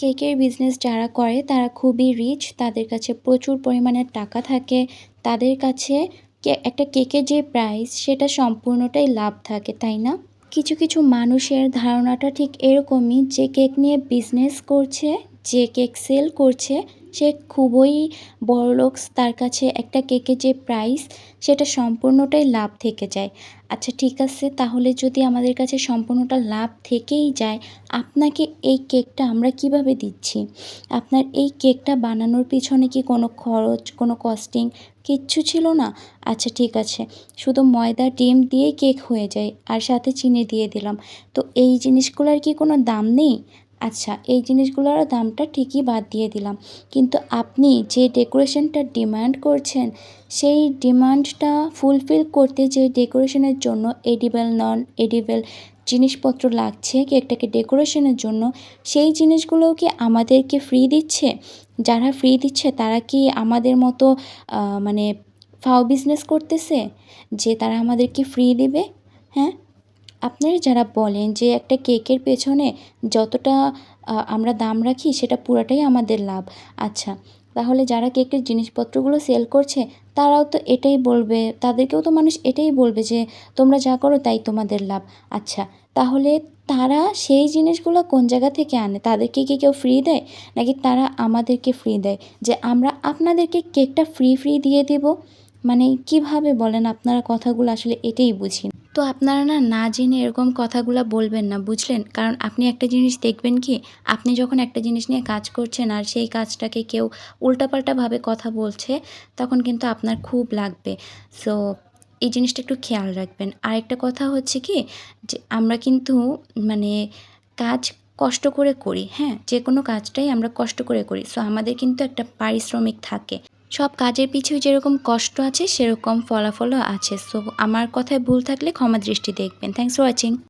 কেকের বিজনেস যারা করে, তারা খুবই রিচ তাদের কাছে প্রচুর পরিমাণে টাকা থাকে, তাদের কাছে একটা কেকের যে প্রাইস সেটা সম্পূর্ণটাই লাভ থাকে, তাই না? কিছু কিছু মানুষের ধারণাটা ঠিক এরকমই যে কেক নিয়ে বিজনেস করছে যে কেক সেল করছে, সে খুবই বড়লোক তার কাছে একটা কেকের যে প্রাইস, সেটা সম্পূর্ণটাই লাভ থেকে যায়। আচ্ছা ঠিক আছে, তাহলে যদি আমাদের কাছে সম্পূর্ণটা লাভ থেকেই যায়, আপনাকে এই কেকটা আমরা কীভাবে দিচ্ছি? আপনার এই কেকটা বানানোর পিছনে কি কোনো খরচ, কোনো কস্টিং কিচ্ছু ছিল না? আচ্ছা ঠিক আছে, শুধু ময়দা, ডিম দিয়েই কেক হয়ে যায়, আর সাথে চিনি দিয়ে দিলাম। তো এই জিনিসগুলোর কি কোনো দাম নেই? আচ্ছা এই জিনিসগুলোর দামটা ঠিকই বাদ দিয়ে দিলাম। কিন্তু আপনি যে ডেকোরেশনটা ডিমান্ড করছেন, সেই ডিমান্ডটা ফুলফিল করতে যে ডেকোরেশনের জন্য এডিবেল, নন এডিবেল জিনিসপত্র লাগছে কেকটাকে ডেকোরেশনের জন্য, সেই জিনিসগুলোও কি আমাদেরকে ফ্রি দিচ্ছে? যারা ফ্রি দিচ্ছে, তারা কি আমাদের মতো মানে ফাও বিজনেস করতেছে? যে তারা আমাদেরকে ফ্রি দেবে? হ্যাঁ? আপনারা যারা বলেন যে একটা কেকের পেছনে যতটা আমরা দাম রাখি, সেটা পুরাটাই আমাদের লাভ। আচ্ছা তাহলে যারা কেকের জিনিসপত্রগুলো সেল করছে, তারাও তো এটাই বলবে, তাদেরকেও তো মানুষ এটাই বলবে যে, তোমরা যা করো তাই তোমাদের লাভ। আচ্ছা তাহলে তারা সেই জিনিসগুলো কোন জায়গা থেকে আনে? তাদেরকে কি কেউ ফ্রি দেয়? নাকি তারা আমাদেরকে ফ্রি দেয়? যে আমরা আপনাদেরকে কেকটা ফ্রি ফ্রি দিয়ে দেবো? মানে কীভাবে বলেন আপনারা কথাগুলো? আসলে এটাই বুঝি। তো আপনারা না না জেনে এরকম কথাগুলো বলবেন না, বুঝলেন? কারণ আপনি একটা জিনিস দেখবেন কি, আপনি যখন একটা জিনিস নিয়ে কাজ করছেন আর সেই কাজটাকে কেউ উল্টাপাল্টাভাবে কথা বলছে, তখন কিন্তু আপনার খুব লাগবে। সো এই জিনিসটা একটু খেয়াল রাখবেন। আরেকটা কথা হচ্ছে কি, যে আমরা কিন্তু মানে কাজ কষ্ট করে করি হ্যাঁ? যে কোনো কাজটাই আমরা কষ্ট করে করি। সো আমাদের কিন্তু একটা পারিশ্রমিক থাকে। সব কাজের পিছু যেরকম কষ্ট আছে, সেরকম ফলাফলও আছে। সো আমার কথায় ভুল থাকলে ক্ষমা দৃষ্টি দেখবেন। Thanks for watching